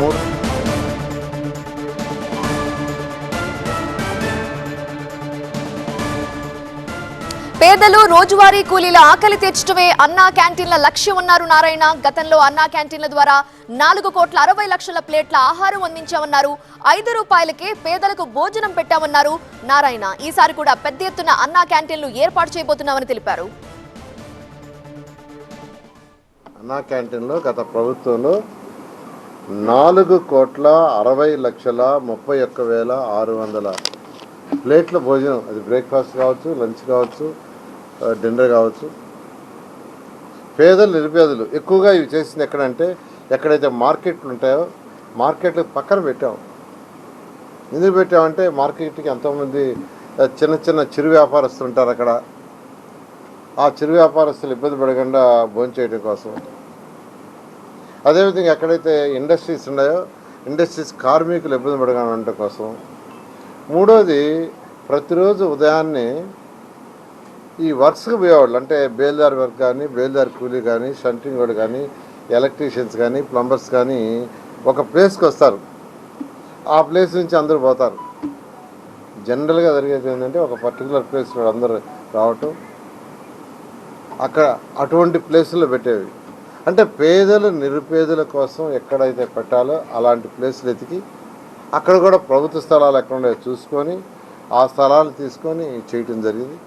మూడు పేదలు రోజువారీ కూలీల ఆకలి తీర్చడమే అన్నా క్యాంటీన్ల లక్ష్యం అన్నారు నారాయణ. గతంలో అన్నా క్యాంటీన్ల ద్వారా నాలుగు కోట్ల అరవై లక్షల ప్లేట్ల ఆహారం అందించామన్నారు. ఐదు రూపాయలకే పేదలకు భోజనం పెట్టామన్నారు నారాయణ. ఈసారి కూడా పెద్ద ఎత్తున అన్నా క్యాంటీన్లు ఏర్పాటు చేయబోతున్నామని తెలిపారు. అన్నా క్యాంటీన్లో గత ప్రభుత్వంలో నాలుగు కోట్ల అరవై లక్షల ముప్పై ఒక్క వేల ఆరు వందల. ప్లేట్ల భోజనం అది బ్రేక్ఫాస్ట్ కావచ్చు లంచ్ కావచ్చు డిన్నర్ కావచ్చు. పేదలు నిరుపేదలు ఎక్కువగా ఇవి చేసింది ఎక్కడంటే ఎక్కడైతే మార్కెట్లు ఉంటాయో మార్కెట్ల పక్కన పెట్టాం. ఎందుకు పెట్టామంటే మార్కెట్కి ఎంతోమంది చిన్న చిన్న చిరు వ్యాపారస్తులు ఉంటారు అక్కడ. ఆ చిరు వ్యాపారస్తులు ఇబ్బంది పడకుండా భోంచేయడం కోసం. అదేవిధంగా ఎక్కడైతే ఇండస్ట్రీస్ ఉన్నాయో ఇండస్ట్రీస్ కార్మికులు ఇబ్బంది పడగానే ఉండటం కోసం. మూడోది ప్రతిరోజు ఉదయాన్నే ఈ వర్క్స్కి పోయేవాళ్ళు. అంటే బేల్దార్ వర్క్ కానీ బేల్దార్ కూలీ కానీ షంటింగ్ వాడు కానీ ఎలక్ట్రీషియన్స్ కానీ ప్లంబర్స్ కానీ ఒక ప్లేస్కి వస్తారు. ఆ ప్లేస్ నుంచి అందరూ పోతారు. జనరల్గా జరిగేది ఏంటంటే ఒక పర్టికులర్ ప్లేస్లో అందరూ రావటం. అక్కడ అటువంటి ప్లేసుల్లో పెట్టేవి. అంటే పేదలు నిరుపేదల కోసం ఎక్కడైతే పెట్టాలో అలాంటి ప్లేసులు ఎతికి అక్కడ కూడా ప్రభుత్వ స్థలాలు ఎక్కడ ఉన్నాయో చూసుకొని ఆ స్థలాలు తీసుకొని చేయటం జరిగింది.